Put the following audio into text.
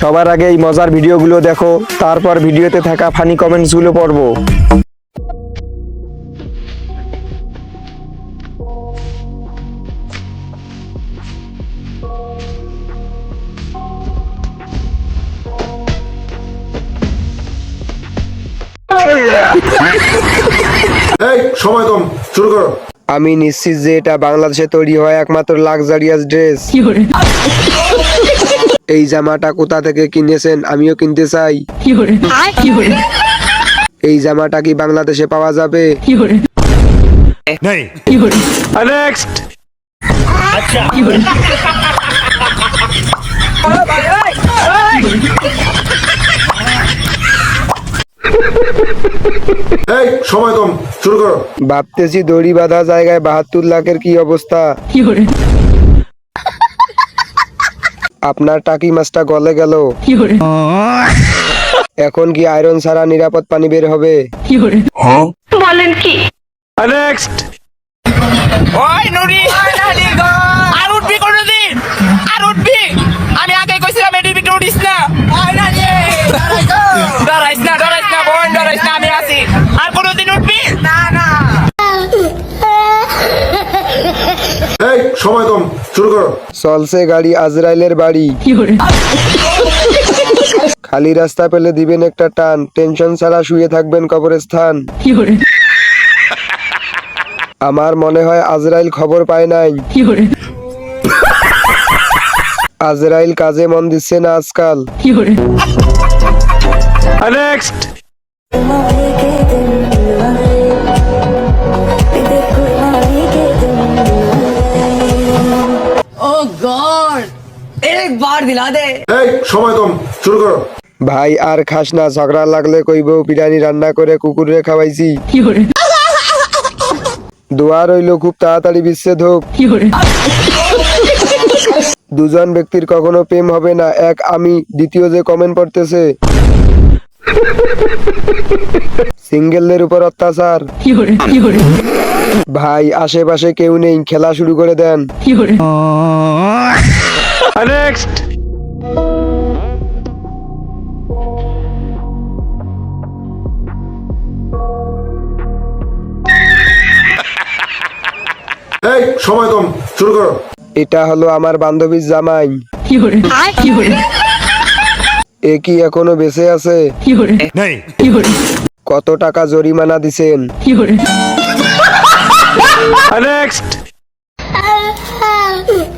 সবার আগে এই মজার ভিডিওগুলো দেখো তারপর ভিডিওতে থাকা ফানি কমেন্টসগুলো পড়ব। এই সময় কম শুরু করো। আমি নিশ্চিত যে এটা বাংলাদেশে তৈরি হয় একমাত্র লাক্সারিয়াস ড্রেস এই জামাটা কোথা থেকে কিনেছেন? আমিও কিনতে চাই। এই জামাটা কি বাংলাদেশে পাওয়া যাবে? নেক্সট সময় কম শুরু করো। ভাবতেছি দড়ি বাঁধা জায়গায় বাহাত্তর লাখের কি অবস্থা? আপনার টাকি মাছটা গলে গেল। এখন কি আয়রন ছাড়া নিরাপদ পানি বের হবে? বলেন কি? নেক্সট সময় কম শুরু করো। চলছে গাড়ি আজরাইলের বাড়ি। খালি রাস্তা পেলে দিবেন একটা টান টেনশন ছাড়া শুয়ে থাকবেন কবরস্থান। আমার মনে হয় আজরাইল খবর পায় নাই। আজরাইল কাজে মন দিচ্ছে না আজকাল। Next god! একবার দিলা দে। এই সময় কম শুরু করো। ভাই আর খাস না ঝগড়া লাগলে কইব বিরিয়ানি রান্না করে কুকুরে খাওয়াইছি। দোয়া রইল খুব তাড়াতাড়ি বিচ্ছেদ হোক। দুজন ব্যক্তির কখনো প্রেম হবে না এক আমি দ্বিতীয় যে কমেন্ট পড়তেছে। সিঙ্গেলদের উপর অত্যাচার। ভাই আশেপাশে কেউ নেই খেলা শুরু করে দেন। নেক্সট এই সময় কম শুরু করো। এটা হলো আমার বান্ধবীর জামাই। এ কি এখনও বেঁচে আছে? কত টাকা জরিমানা দিছেন? নেক্সট